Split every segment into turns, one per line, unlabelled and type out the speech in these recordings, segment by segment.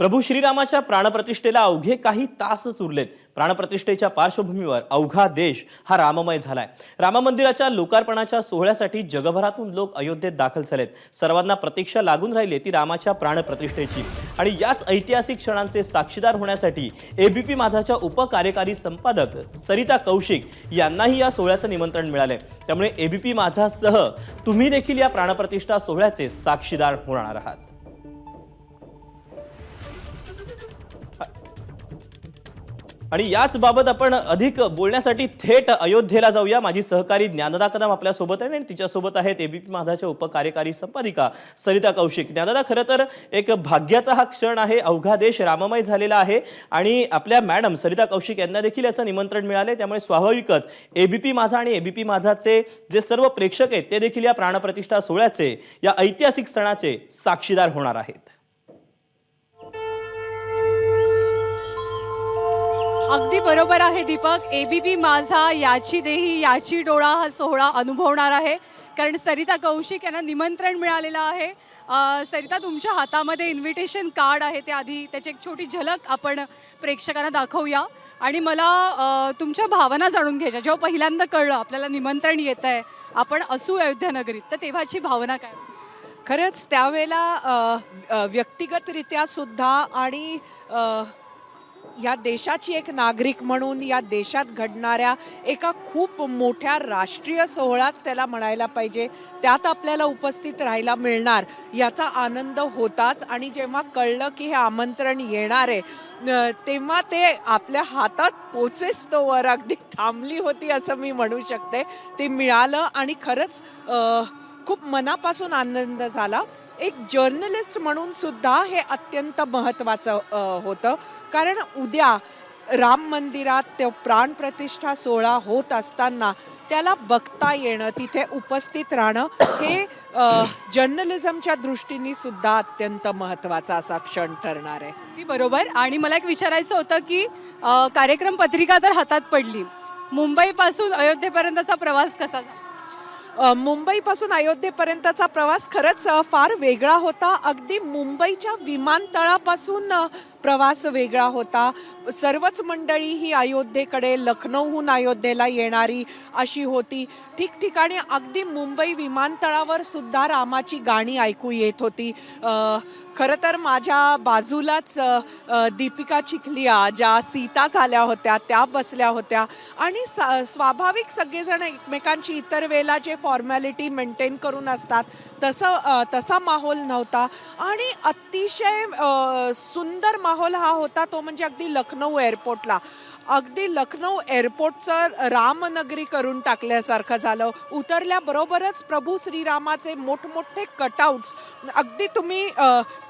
प्रभू श्रीरामाच्या प्राणप्रतिष्ठेला अवघे काही तासच उरलेत. प्राणप्रतिष्ठेच्या पार्श्वभूमीवर अवघा देश हा राममय झालाय. राम मंदिराच्या लोकार्पणाच्या सोहळ्यासाठी जगभरातून लोक अयोध्येत दाखल झालेत. सर्वांना प्रतीक्षा लागून राहिली ती रामाच्या प्राणप्रतिष्ठेची. आणि याच ऐतिहासिक क्षणांचे साक्षीदार होण्यासाठी एबीपी माझाच्या उपकार्यकारी संपादक सरिता कौशिक यांनाही या सोहळ्याचं निमंत्रण मिळालंय. त्यामुळे एबीपी माझासह तुम्ही देखील या प्राणप्रतिष्ठा सोहळ्याचे साक्षीदार होणार आहात. आणि याच बाबत आपण अधिक बोलण्यासाठी थेट अयोध्येला जाऊया. माझी सहकारी ज्ञानदा कदम आपल्यासोबत आहे आणि तिच्यासोबत आहेत एबीपी माझाच्या उपकार्यकारी संपादिका सरिता कौशिक. ज्ञानदा खरं तर एक भाग्याचा हा क्षण आहे. अवघा देश राममय झालेला आहे आणि आपल्या मॅडम सरिता कौशिक यांना देखील याचं निमंत्रण मिळाले त्यामुळे स्वाभाविकच एबीपी माझा आणि एबीपी माझाचे जे सर्व प्रेक्षक आहेत ते देखील या प्राणप्रतिष्ठा सोहळ्याचे या ऐतिहासिक सणाचे साक्षीदार होणार आहेत.
अगदी बरोबर आहे दीपक. एबीपी माझा याची देही याची डोळा हा सोहळा अनुभवणार आहे. कारण सरिता कौशिक यांना निमंत्रण मिळालेलं आहे. सरिता तुमच्या हातामध्ये इन्व्हिटेशन कार्ड आहे. ते आधी त्याची एक छोटी झलक आपण प्रेक्षकांना दाखवूया. आणि मला तुमच्या भावना जाणून घ्यायच्या. जेव्हा पहिल्यांदा कळलं आपल्याला निमंत्रण येत आहे आपण असू अयोध्यानगरीत तर तेव्हाची भावना काय?
खरंच त्यावेळेला व्यक्तिगतरित्या सुद्धा आणि या देशाची एक नागरिक म्हणून या देशात घडणाऱ्या एका खूप मोठ्या राष्ट्रीय सोहळाच त्याला म्हणायला पाहिजे. त्यात आपल्याला उपस्थित राहायला मिळणार याचा आनंद होताच. आणि जेव्हा कळलं की हे आमंत्रण येणार आहे तेव्हा ते आपल्या हातात पोचेस तोवर अगदी थांबली होती असं मी म्हणू शकते. ते मिळालं आणि खरंच खूप मनापासून आनंद झाला. एक जर्नलिस्ट म्हणून सुद्धा हे अत्यंत महत्त्वाचं होतं. कारण उद्या राम मंदिरात ते प्राणप्रतिष्ठा सोहळा होत असताना त्याला बघता येणं तिथे उपस्थित राहणं हे जर्नलिझमच्या दृष्टीने सुद्धा अत्यंत महत्त्वाचा असा क्षण ठरणार आहे.
ती बरोबर. आणि मला एक विचारायचं होतं की कार्यक्रम पत्रिका तर हातात पडली. मुंबईपासून अयोध्येपर्यंतचा प्रवास कसा झाला?
मुंबईपासून अयोध्येपर्यंतचा प्रवास खरंच फार वेगळा होता. अगदी मुंबईच्या विमानतळापासून प्रवास वेगळा होता. सर्वच मंडळी ही अयोध्येकडे लखनौहून अयोध्येला येणारी अशी होती. ठिकठिकाणी अगदी मुंबई विमानतळावर सुद्धा रामाची गाणी ऐकू येत होती. खरं तर माझ्या बाजूलाच दीपिका चिखलिया ज्या सीता झाल्या होत्या त्या बसल्या होत्या. आणि सा स्वाभाविक सगळेजण एकमेकांची इतर वेळेला जे फॉर्मॅलिटी मेंटेन करून असतात तसं तसा माहोल नव्हता. आणि अतिशय सुंदर मा माहोल हा होता तो म्हणजे अगदी लखनौ एअरपोर्टला. अगदी लखनौ एअरपोर्टचं रामनगरी करून टाकल्यासारखं झालं. उतरल्याबरोबरच प्रभू श्रीरामाचे मोठमोठे कटआउट्स अगदी तुम्ही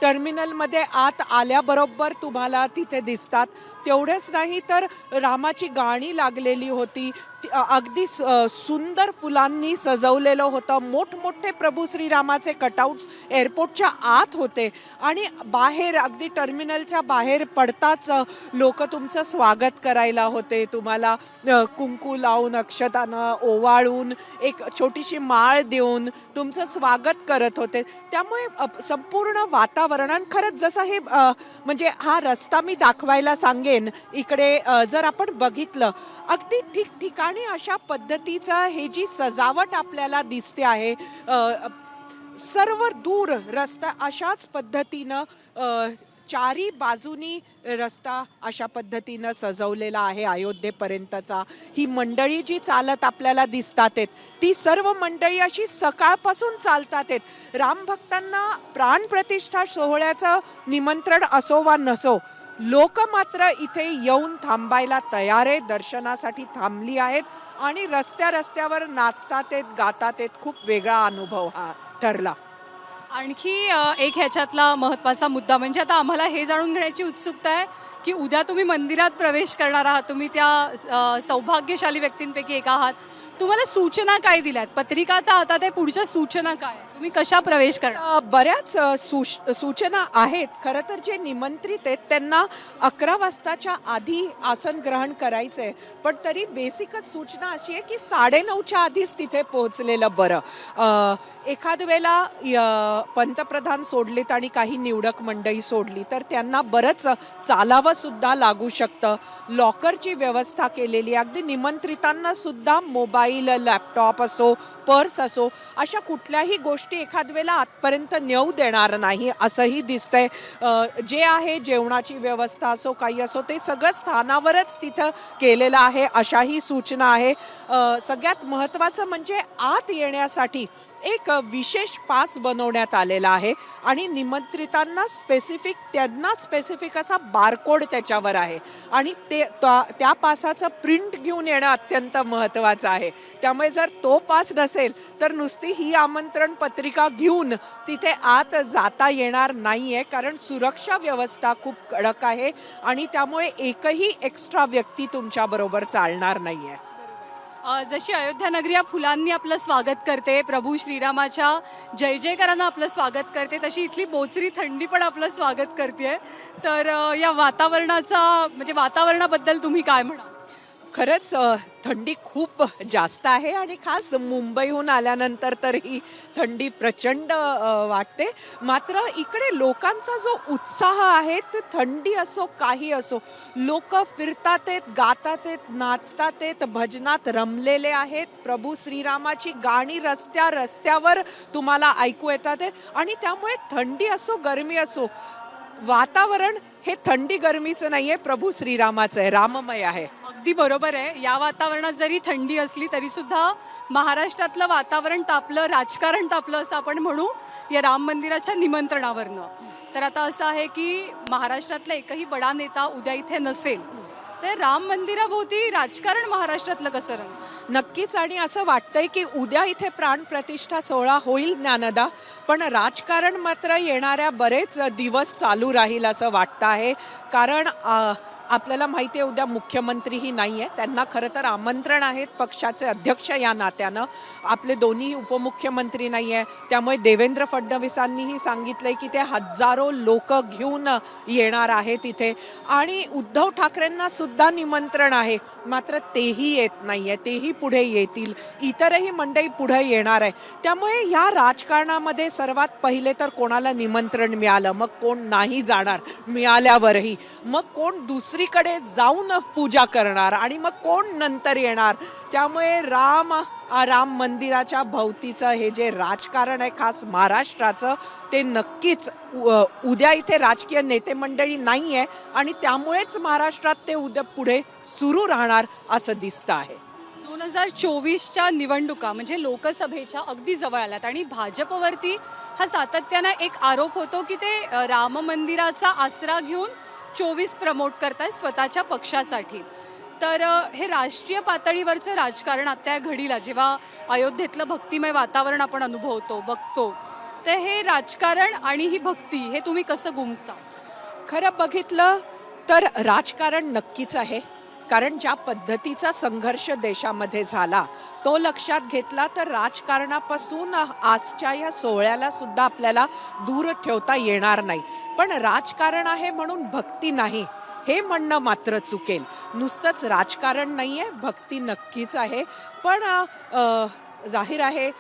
टर्मिनलमध्ये आत आल्याबरोबर तुम्हाला तिथे दिसतात. तेवढेच नाही तर रामाची गाणी लागलेली होती. अगदी स- सुंदर फुलांनी सजवलेलं होतं. मोठमोठे प्रभू श्रीरामाचे कटआउट्स एअरपोर्टच्या आत होते. आणि बाहेर अगदी टर्मिनलच्या बाहेर पडताच लोक तुमचं स्वागत करायला होते. तुम्हाला कुंकू लावून अक्षतानं ओवाळून एक छोटीशी माळ देऊन तुमचं स्वागत करत होते. त्यामुळे संपूर्ण वातावरण आणि खरंच जसं हे म्हणजे हा रस्ता मी दाखवायला सांगेन इकडे जर आपण बघितलं अगदी ठिकठिकाणी अशा पद्धतीचं हे जी सजावट आपल्याला दिसते आहे सर्व दूर रस्ता अशाच पद्धतीनं चारी बाजूनी रस्ता अशा पद्धतीनं सजवलेला आहे अयोध्येपर्यंतचा. ही मंडळी जी चालत आपल्याला दिसतात आहेत ती सर्व मंडळी अशी सकाळपासून चालतात आहेत. रामभक्तांना प्राणप्रतिष्ठा सोहळ्याचं निमंत्रण असो वा नसो लोक मात्र इथे येऊन थांबायला तयार आहे दर्शनासाठी थांबली आहेत आणि रस्त्या रस्त्यावर नाचतात आहेत गातात आहेत. खूप वेगळा अनुभव हा ठरला.
आणखी एक ह्याच्यातला महत्त्वाचा मुद्दा म्हणजे आता आम्हाला हे जाणून घेण्याची उत्सुकता आहे की उद्या तुम्ही मंदिरात प्रवेश करणार आहात तुम्ही त्या सौभाग्यशाली व्यक्तींपैकी एक आहात तुम्हाला सूचना काय दिल्यात पत्रिका तर आता ते पुढच्या सूचना काय आहेत? तुम्ही कशा प्रवेश करणार?
बऱ्याच सूच- सूचना आहेत. खरं तर जे निमंत्रित आहेत त्यांना अकरा वाजताच्या आधी आसन ग्रहण करायचं आहे पण तरी बेसिकच सूचना अशी आहे की साडेनऊच्या आधीच तिथे पोहोचलेलं बरं. एखाद वेळेला य- पंतप्रधान सोडलेत आणि काही निवडक मंडळी सोडली तर त्यांना बरंच चालावंसुद्धा लागू शकतं. लॉकरची व्यवस्था केलेली आहे. अगदी निमंत्रितांना सुद्धा मोबाईल लॅपटॉप असो पर्स असो अशा कुठल्याही गोष्टी एखाद वेळेला आतपर्यंत नेऊ देणार नाही असंही दिसतंय. जे आहे जेवणाची व्यवस्था असो काही असो ते सगळं स्थानावरच तिथं केलेलं आहे अशाही सूचना आहे. सगळ्यात महत्त्वाचं म्हणजे आत येण्यासाठी एक विशेष पास बनवण्यात आलेला आहे आणि निमंत्रितांना स्पेसिफिक त्यांना स्पेसिफिक असा बारकोड त्याच्यावर आहे. आणि ते त्या- त्या पासाचं प्रिंट घेऊन येणं अत्यंत महत्त्वाचं आहे. त्यामुळे जर तो पास नसेल तर नुसती ही आमंत्रण पत्रिका घेऊन तिथे आत जाता येणार नाही आहे कारण सुरक्षा व्यवस्था खूप कडक आहे आणि त्यामुळे एकही एक्स्ट्रा व्यक्ती तुमच्याबरोबर चालणार नाही आहे
जशी अयोध्या नगरी या फुलांनी आपलं स्वागत करते प्रभू श्रीरामाच्या जय जयकरांना आपलं स्वागत करते तशी इथली बोचरी थंडी पण आपलं स्वागत करते तर या वातावरणाचा म्हणजे वातावरणाबद्दल तुम्ही काय म्हणा
खरंच थंडी खूप जास्त आहे आणि खास मुंबईहून आल्यानंतर तर ही थंडी प्रचंड वाटते. मात्र इकडे लोकांचा जो उत्साह आहे ते थंडी असो काही असो लोक फिरतात आहेत गातात आहेत नाचतात आहेत भजनात रमलेले आहेत. प्रभू श्रीरामाची गाणी रस्त्या रस्त्यावर तुम्हाला ऐकू येतात आहे आणि त्यामुळे थंडी असो गरमी असो वातावरण हे थंडी गरमीचं नाही आहे प्रभू श्रीरामाचं आहे राममय आहे.
अगदी बरोबर आहे. या वातावरणात जरी थंडी असली तरीसुद्धा महाराष्ट्रातलं वातावरण तापलं राजकारण तापलं असं आपण म्हणू या राम मंदिराच्या निमंत्रणावरनं. तर आता असं आहे की महाराष्ट्रातला एकही बडा नेता उद्या इथे नसेल तर राम मंदिराभोवती राजकारण महाराष्ट्रातलं कसं रंग
नक्कीच आणि असं वाटतंय की उद्या इथे प्राणप्रतिष्ठा सोहळा होईल ज्ञानदा पण राजकारण मात्र येणाऱ्या बरेच दिवस चालू राहील असं वाटतं आहे. कारण आपल्याला माहिती आहे उद्या मुख्यमंत्रीही नाही आहे. त्यांना खरं तर आमंत्रण आहेत पक्षाचे अध्यक्ष या नात्यानं. आपले दोन्ही उपमुख्यमंत्री नाही आहे. त्यामुळे देवेंद्र फडणवीसांनीही सांगितलंय की ते हजारो लोक घेऊन येणार आहेत इथे. आणि उद्धव ठाकरेंना सुद्धा निमंत्रण आहे. मात्र तेही येत नाही आहे तेही पुढे येतील. इतरही मंडई पुढे येणार आहे. त्यामुळे ह्या राजकारणामध्ये सर्वात पहिले तर कोणाला निमंत्रण मिळालं? मग कोण नाही जाणार? मिळाल्यावरही. मग कोण दुसरीकडे जाऊन पूजा करणार? आणि मग कोण नंतर येणार? त्यामुळे राम राम मंदिराच्या भोवतीचं हे जे राजकारण आहे खास महाराष्ट्राचं ते नक्कीच उ- उद्या इथे राजकीय नेते मंडळी नाही आहे आणि त्यामुळेच महाराष्ट्रात ते उद्या पुढे सुरू राहणार असं दिसतं आहे.
दोन हजार चोवीसच्या निवडणुका म्हणजे लोकसभेच्या अगदी जवळ आल्यात आणि भाजपवरती हा सातत्यानं एक आरोप होतो की ते राम मंदिराचा आसरा घेऊन चोवीस प्रमोट करतायत स्वतःच्या पक्षासाठी. तर हे राष्ट्रीय पातळीवरचं राजकारण आता या घडीला जेव्हा अयोध्येतलं भक्तिमय वातावरण आपण अनुभवतो बघतो तर हे राजकारण आणि ही भक्ती हे तुम्ही कसं गुमता
खरं बघितलं तर राजकारण नक्कीच आहे कारण ज्या पद्धतीचा संघर्ष देशामध्ये झाला तो लक्षात घेतला तर राजकारणापासून आजच्या या सोहळ्याला सुद्धा आपल्याला दूर ठेवता येणार नाही. पण राजकारण आहे म्हणून भक्ती नाही. हे म्हणणं मात्र चुकेल. नुसतंच राजकारण नाही आहे भक्ती नक्कीच आहे. पण जाहीर आहे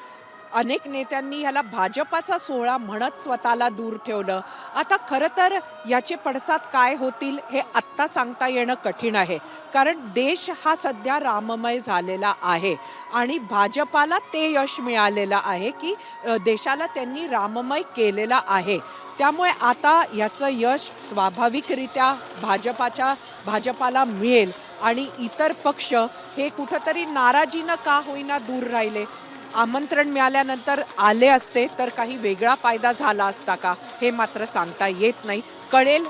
अनेक नेत्यांनी ह्याला भाजपाचा सोहळा म्हणत स्वतःला दूर ठेवलं. आता खरं तर याचे पडसाद काय होतील हे आत्ता सांगता येणं कठीण आहे. कारण देश हा सध्या राममय झालेला आहे. आणि भाजपाला ते यश मिळालेलं आहे की देशाला त्यांनी राममय केलेला आहे. त्यामुळे आता याचं यश स्वाभाविकरित्या भाजपाच्या भाजपाला मिळेल. आणि इतर पक्ष हे कुठंतरी नाराजीनं का होईना दूर राहिले? आमंत्रण मिळाल्यानंतर आले असते तर काही वेगळा फायदा झाला असता का? हे मात्र सांगता येत नाही. कळेल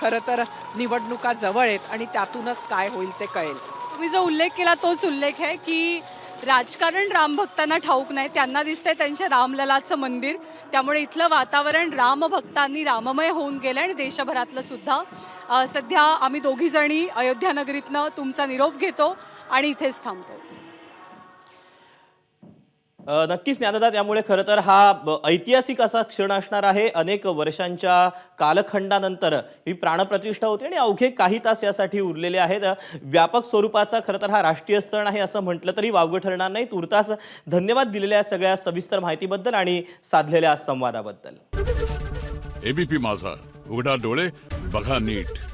खरं तर निवडणुका जवळ आहेत आणि त्यातूनच काय होईल ते कळेल.
तुम्ही जो उल्लेख केला तोच उल्लेख आहे की राजकारण रामभक्तांना ठाऊक नाही. त्यांना दिसतंय त्यांच्या रामललाचं मंदिर. त्यामुळे इथलं वातावरण रामभक्तांनी राममय होऊन गेलं आणि देशभरातलं सुद्धा. सध्या आम्ही दोघीजणी अयोध्यानगरीतनं तुमचा निरोप घेतो आणि इथेच थांबतो
नक्कीच ज्ञानदा त्यामुळे खरं तर हा ब- ऐतिहासिक असा क्षण असणार आहे. अनेक वर्षांच्या कालखंडानंतर ही प्राणप्रतिष्ठा होती आणि अवघे काही तास यासाठी उरलेले आहेत. व्यापक स्वरूपाचा खरं तर हा राष्ट्रीय सण आहे असं म्हटलं तरी वावगं ठरणार नाही. तुर्तास धन्यवाद दिलेल्या सगळ्या सविस्तर माहितीबद्दल आणि साधलेल्या संवादाबद्दल.
एबीपी माझा. उघडा डोळे बघा नीट.